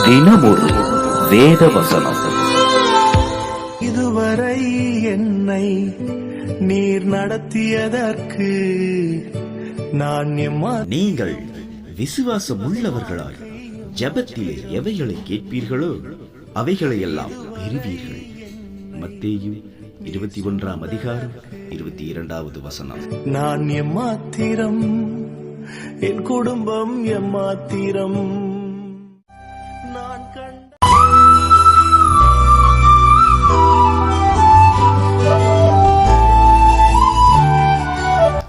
தினமொரு வேத வசனம் இதுவரை என்னை நீர் நடத்தியதற்கு நான் எம்மா நீங்கள் விசுவாசம் உள்ளவர்களாய் ஜெபத்திலே எவைகளை கேட்பீர்களோ அவைகளையெல்லாம் பெறுவீர்கள். மத்தேயு இருபத்தி ஒன்றாம் அதிகாரம் இருபத்தி இரண்டாவது வசனம். நான் எம்மாத்திரம் என் குடும்பம் எம்மாத்திரம்